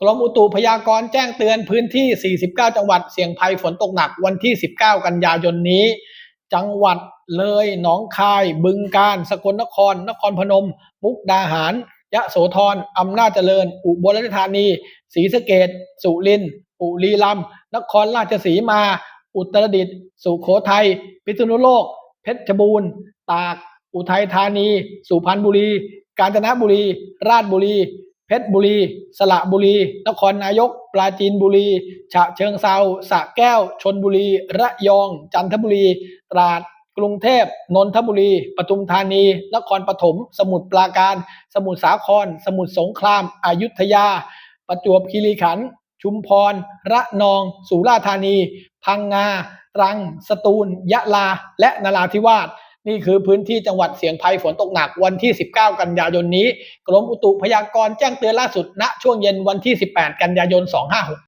กรมอุตุพยากรณ์แจ้งเตือนพื้นที่ 49 จังหวัดเสี่ยงภัยฝนตกหนักวันที่ 19 กันยายนนี้ จังหวัดเลย หนองคาย บึงกาฬ สกลนคร นครพนม มุกดาหาร ยะโสธร อำนาจเจริญ อุบลราชธานี ศรีสะเกดสุรินทร์ปุรีรัมย์ นครราชสีมา อุตรดิตถ์ สุโขทัย พิษณุโลก เพชรบูรณ์ ตาก อุทัยธานี สุพรรณบุรี กาญจนบุรี ราชบุรี เพชรบุรี สระบุรี นครนายก ปราจีนบุรี ฉะเชิงเซาสระแก้ว ชนบุรี ระยอง จันทบุรี ตราด กรุงเทพ นนทบุรี ปทุมธานี นครปฐม สมุทรปราการ สมุทรสาคร สมุทรสงคราม อยุธยา ประจวบคีรีขันธ์ ชุมพร ระนอง สุราษฎร์ธานี พังงา ตรัง สตูล ยะลา และนราธิวาส นี่คือพื้นที่จังหวัดเสียงภัยฝนตกหนักวันที่ 19 กันยายนนี้ กรมอุตุพยากรณ์แจ้งเตือนล่าสุดณช่วงเย็นวันที่ 18 กันยายน 256